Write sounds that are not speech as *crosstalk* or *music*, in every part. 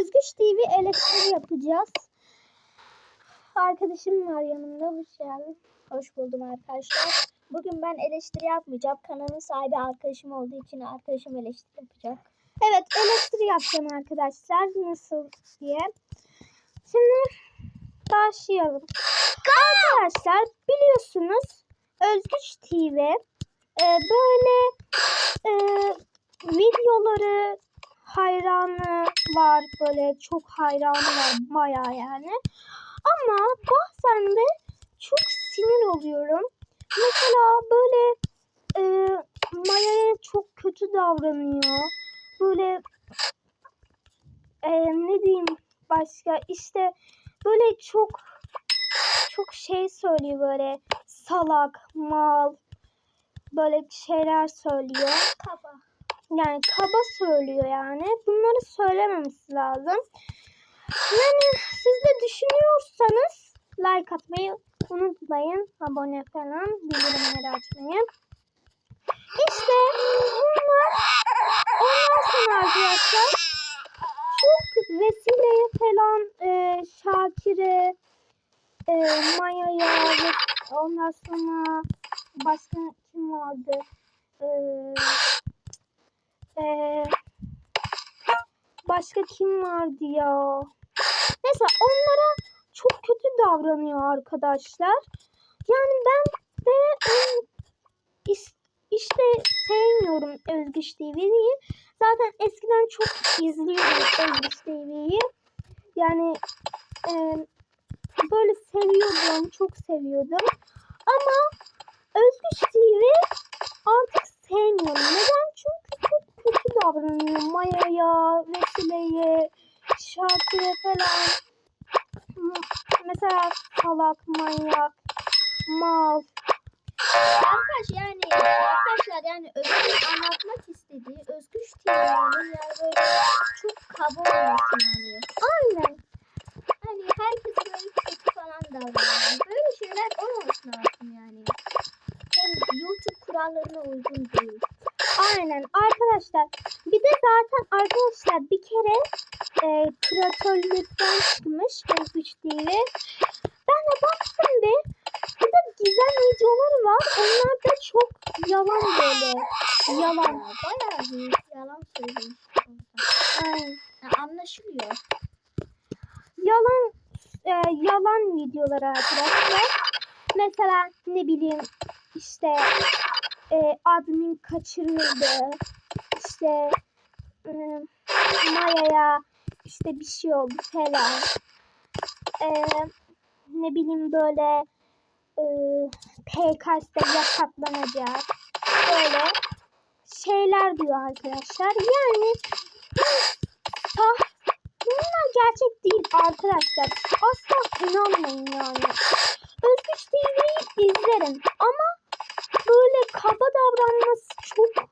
Özgüç TV eleştiri yapacağız. Arkadaşım var yanımda. Hoş geldin. Hoş buldum arkadaşlar. Bugün ben eleştiri yapmayacağım. Kanalın sahibi arkadaşım olduğu için arkadaşım eleştiri yapacak. Evet eleştiri yapacağım arkadaşlar. Nasıl diye. Şimdi başlayalım. Arkadaşlar biliyorsunuz Özgüç TV e, böyle e, videoları hayranı var böyle çok hayranı var baya yani. Ama bazen de çok sinir oluyorum. Mesela böyle e, Maya'ya çok kötü davranıyor. Böyle e, ne diyeyim başka işte böyle çok çok şey söylüyor böyle salak, mal böyle şeyler söylüyor. Kaba. Yani kaba söylüyor yani. Bunları söylememesi lazım. Yani siz de düşünüyorsanız like atmayı unutmayın. Abone falan bildirimleri açmayı. İşte bunlar ondan sonra arkadaşlar çok vesileye falan e, Şakir'e e, Maya'ya ondan sonra başka kim vardı? E, e, başka kim vardı ya? Neyse onlara çok kötü davranıyor arkadaşlar. Yani ben de is- işte sevmiyorum Özgüç TV'yi. Zaten eskiden çok izliyordum Özgüç TV'yi. Yani e, böyle seviyordum, çok seviyordum. Ama Özgüç TV artık sevmiyorum. Neden? Çünkü kötü davranıyor Maya'ya, Vesile'ye, Şakir'e falan. Mesela salak, manyak, mal. Arkadaş yani arkadaşlar yani Özgür anlatmak istediği Özgür TV'nin yani böyle çok kaba olması yani. Aynen. Hani herkes böyle kötü falan davranıyor. Böyle şeyler olmaması lazım yani. Hem YouTube kurallarına uygun değil. Aynen arkadaşlar. Bir de zaten arkadaşlar bir kere e, kreatörlükten çıkmış Özgüç TV. Ben de baktım bir. Bir de gizem videoları var. Onlar da çok yalan böyle. Yalan. Ya, bayağı bir yalan söylemiş. Aynen. Ya, anlaşılıyor. Yalan e, yalan videoları arkadaşlar. Mesela ne bileyim işte e, admin kaçırıldı. İşte e, Maya'ya işte bir şey oldu falan. E, ne bileyim böyle e, PKS'de yasaklanacak. Böyle şeyler diyor arkadaşlar. Yani sah bunlar gerçek değil arkadaşlar. Asla inanmayın yani. Özgüç TV'yi izlerim ama böyle kaba davranması çok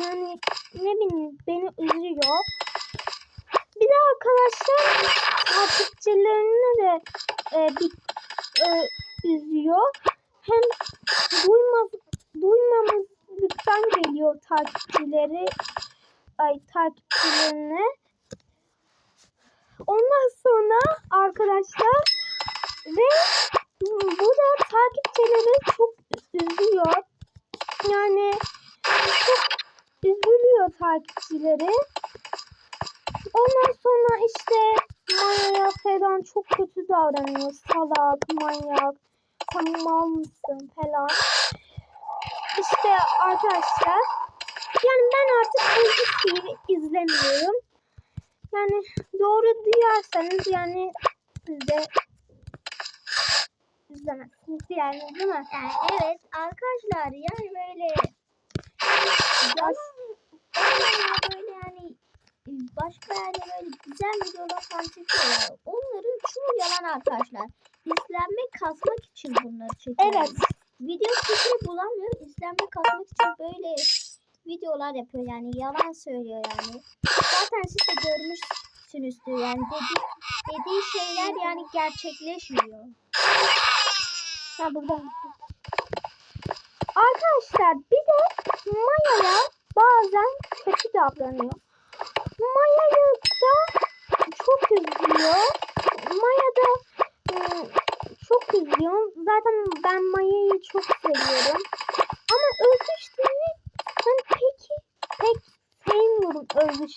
yani ne bileyim beni üzüyor. Bir de arkadaşlar takipçilerini de e, bir e, üzüyor. Hem duymaz, duymamızlıktan geliyor takipçileri ay takipçilerine. Ondan sonra arkadaşlar ve bu da takipçileri çok üzüyor. Yani çok üzülüyor takipçileri. Ondan sonra işte Maya'ya falan çok kötü davranıyor. Salak, manyak, mal mısın falan. İşte arkadaşlar yani ben artık bu izlemiyorum. Yani doğru duyarsanız yani siz de izlemezsiniz yani değil mi? Yani evet arkadaşlar yani böyle onlar böyle yani başka yani böyle güzel videolar falan çekiyorlar. Onların çoğu yalan arkadaşlar. İzlenme kasmak için bunları çekiyor. Evet. Video fikri bulamıyor. İzlenme kasmak için böyle videolar yapıyor yani yalan söylüyor yani. Zaten siz de görmüşsünüzdür yani dedi, dediği şeyler yani gerçekleşmiyor. Ha buradan. Arkadaşlar bir de Maya'ya bazen kötü davranıyor. Maya'yı da üzüyor. Maya da ıı, çok üzüyor. Zaten ben Maya'yı çok seviyorum. Ama Özgüç TV'yi ben peki pek TV'yi.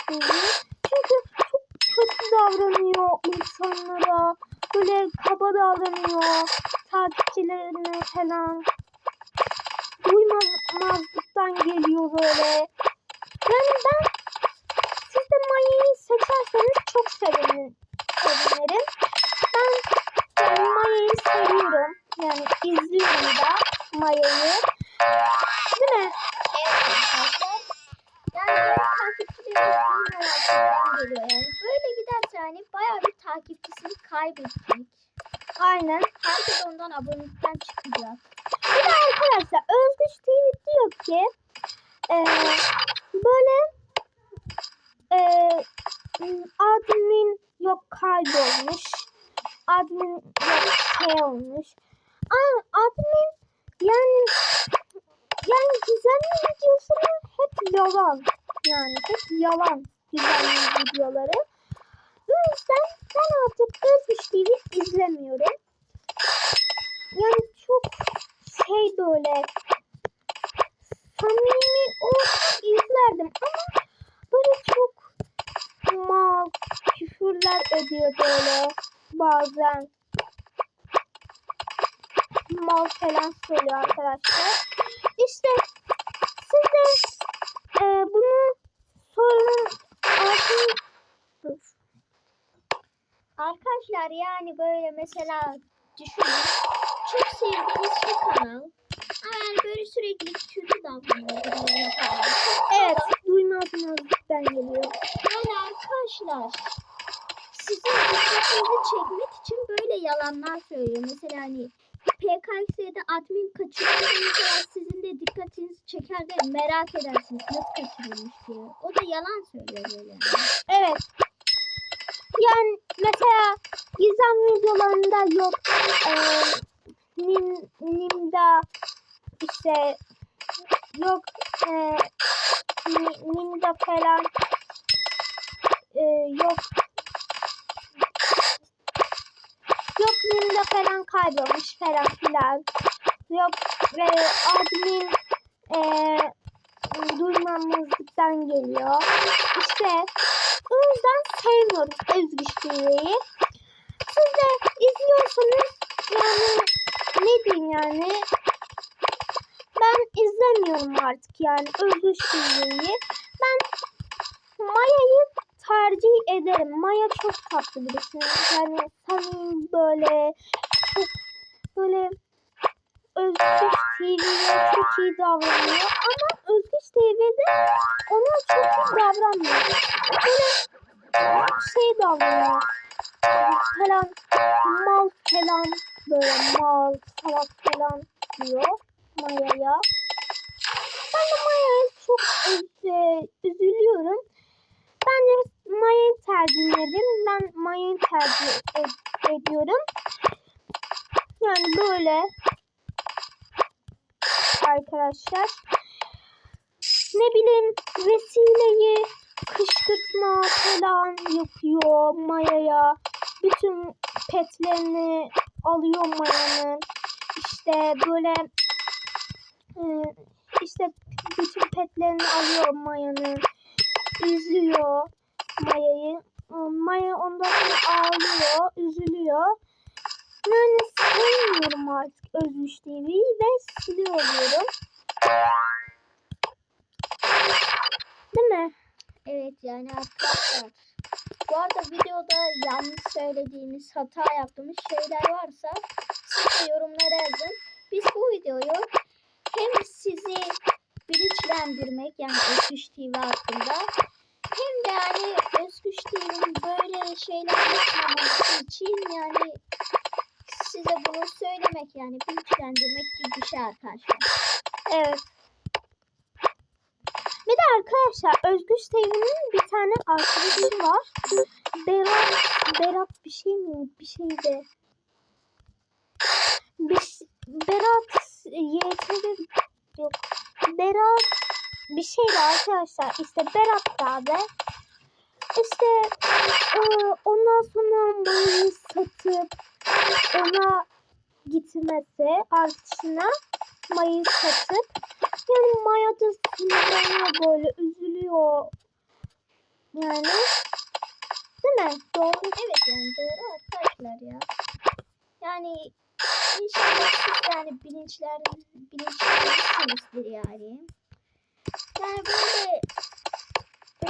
Çünkü çok kötü davranıyor insanlara. Böyle kaba davranıyor. Takipçilerine falan. Duymamazlıktan geliyor böyle. Yani ben siz de Maya'yı seçerseniz çok sevinirim. sevinirim. Ben Maya'yı seviyorum. Yani izliyorum da Maya'yı. Değil mi? Evet. Yani böyle yani. Giderse hani bayağı bir takipçisini kaybedecek. Aynen. Herkes ondan abonelikten çıkacak. Bir de arkadaşlar Özgüç TV diyor ki eee, böyle eee, admin yok kaybolmuş. Admin yok şey olmuş. Aa, admin yani yani gizemli videosunu hep yalan. Yani hep yalan gizemli videoları. Bu yüzden ben artık Özgüç TV izlemiyorum. Yani çok şey böyle samimi olsa izlerdim ama böyle çok mal küfürler ediyor böyle bazen mal falan söylüyor arkadaşlar. İşte siz de e, bunu sorun. Arkadaşlar yani böyle mesela düşünün. Çok sevdiğiniz bir kanal. Ama yani böyle sürekli kötü davranıyor. Evet duymazmazlıktan geliyor. Yani arkadaşlar dikkatinizi çekmek için böyle yalanlar söylüyor. Mesela hani PKX'de admin kaçırırsa mesela sizin de dikkatinizi çeker de merak edersiniz nasıl kaçırılmış diye. O da yalan söylüyor böyle. Evet. Yani mesela gizem videolarında yok. Eee Nim, Nim'da işte yok Ni- Nim'da falan eee, yok Nim'da falan kaybolmuş falan filan. Yok ve admin eee duymamazlıktan geliyor. İşte o yüzden sevmiyorum Özgüç TV'yi. Siz de izliyorsanız yani ne diyeyim yani ben izlemiyorum artık yani Özgüç TV'yi. Ben Maya'yı ederim. Maya çok tatlı birisi. Yani samimi böyle çok böyle Özgüç TV'ye çok iyi davranıyor ama Özgüç TV'de ona çok iyi davranmıyor. Böyle şey davranıyor. Falan mal falan böyle mal salak falan diyor Maya'ya. Ben de Maya'ya çok üz- üzülüyorum. Ben Maya'yı tercih ederim. Ben Maya'yı tercih ed- ediyorum. Yani böyle arkadaşlar. Ne bileyim vesileyi kışkırtma falan yapıyor Maya'ya. Bütün petlerini alıyor Maya'nın. İşte böyle e, işte bütün petlerini alıyor Maya'nın. Üzüyor Maya'yı. Maya ondan sonra ağlıyor, üzülüyor. Yani sevmiyorum artık Özgüç TV'yi ve siliyorum. Değil mi? Evet yani arkadaşlar. Bu arada videoda yanlış söylediğimiz, hata yaptığımız şeyler varsa siz de yorumlara yazın. Biz bu videoyu hem sizi bilinçlendirmek yani Özgüç TV hakkında hem de yani Özgüç TV'nin böyle şeyler yapmaması için yani size bunu söylemek yani bilinçlendirmek gibi bir şey arkadaşlar. Evet. Bir de arkadaşlar Özgüç TV'nin bir tane arkadaşı var. Berat, Berat bir şey mi? Bir şeydi. Bir, Berat YTV yok. Berat bir şeydi arkadaşlar. İşte Berat abi. işte e, ondan sonra mayayı satıp ona gitmesi arkadaşına mayayı satıp yani Maya da sinirleniyor böyle üzülüyor. Yani değil mi? Doğru. Evet yani doğru arkadaşlar ya. Yani inşallah yani bilinçler, bilinçlenmişsinizdir yani. Yani böyle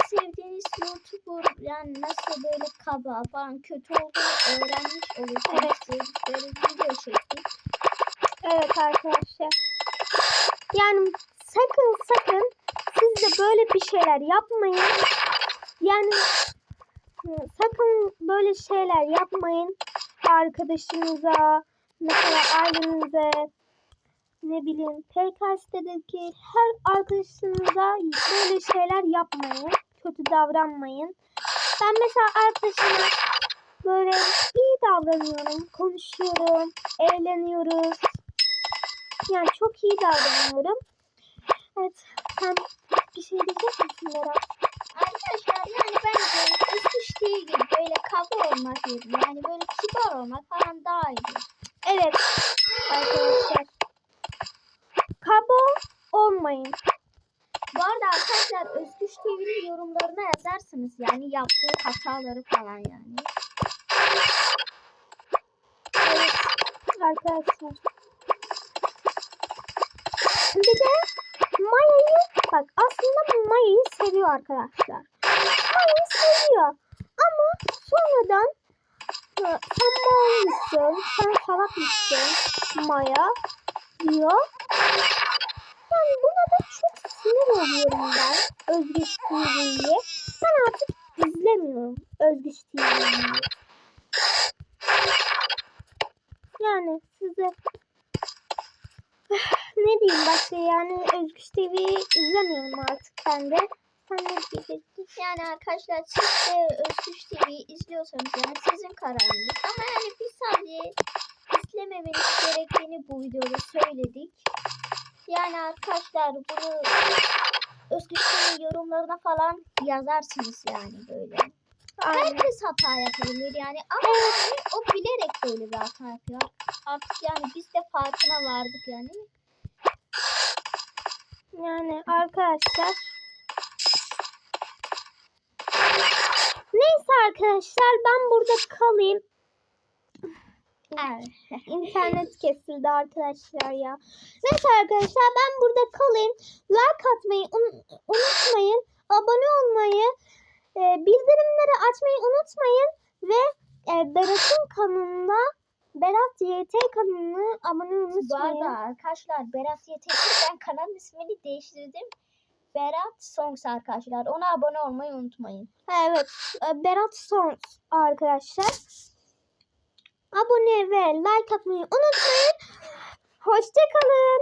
sevdiğiniz YouTuber yani nasıl böyle kaba falan kötü olduğunu öğrenmiş olursunuz. biz Böyle video çektik. Evet arkadaşlar. Yani sakın sakın siz de böyle bir şeyler yapmayın. Yani sakın böyle şeyler yapmayın. Arkadaşınıza, mesela ailenize, ne bileyim PKS'deki her arkadaşınıza böyle şeyler yapmayın. Kötü davranmayın. Ben mesela arkadaşıma böyle iyi davranıyorum, konuşuyorum, eğleniyoruz. Yani çok iyi davranıyorum. Evet, sen bir şey diyecek misin Berat? Arkadaşlar yani bence eskiştiği gibi böyle kaba olmak yerine yani böyle kibar olmak falan daha iyi. Evet arkadaşlar. Kaba olmayın. Bu arada arkadaşlar Özgüç TV'nin yorumlarına yazarsınız yani yaptığı hataları falan yani. Evet arkadaşlar. Bir de Maya'yı bak aslında Maya'yı seviyor arkadaşlar. Maya'yı seviyor. Ama sonradan "Ha, sen mal mısın? Sen salak mısın? Maya diyor. Yani buna da çok sinir oluyorum ben. Özgüç TV'yi. Ben artık izlemiyorum Özgüç TV'yi. Yani size *sighs* ne diyeyim başka yani Özgüç TV'yi izlemiyorum artık ben de. Yani arkadaşlar siz de Özgüç TV'yi izliyorsanız yani sizin kararınız. Ama yani biz sadece izlememeniz gerektiğini bu videoda söyledik. Yani arkadaşlar bunu Özgüç TV yorumlarına falan yazarsınız yani böyle. Aynen. Herkes hata yapabilir yani ama yani o bilerek böyle bir hata yapıyor. Artık yani biz de farkına vardık yani. Yani arkadaşlar. Neyse arkadaşlar ben burada kalayım. Evet. İnternet kesildi arkadaşlar ya. Neyse arkadaşlar ben burada kalayım. Like atmayı un- unutmayın. Abone olmayı, e, bildirimleri açmayı unutmayın. Ve e, Berat'ın kanalına Berat YT kanalına abone olmayı Bu unutmayın. arada arkadaşlar Berat Yetekli ben kanalın ismini değiştirdim. Berat Songs arkadaşlar. Ona abone olmayı unutmayın. Evet. e, Berat Sons arkadaşlar. Abone ve like atmayı unutmayın. Hoşçakalın.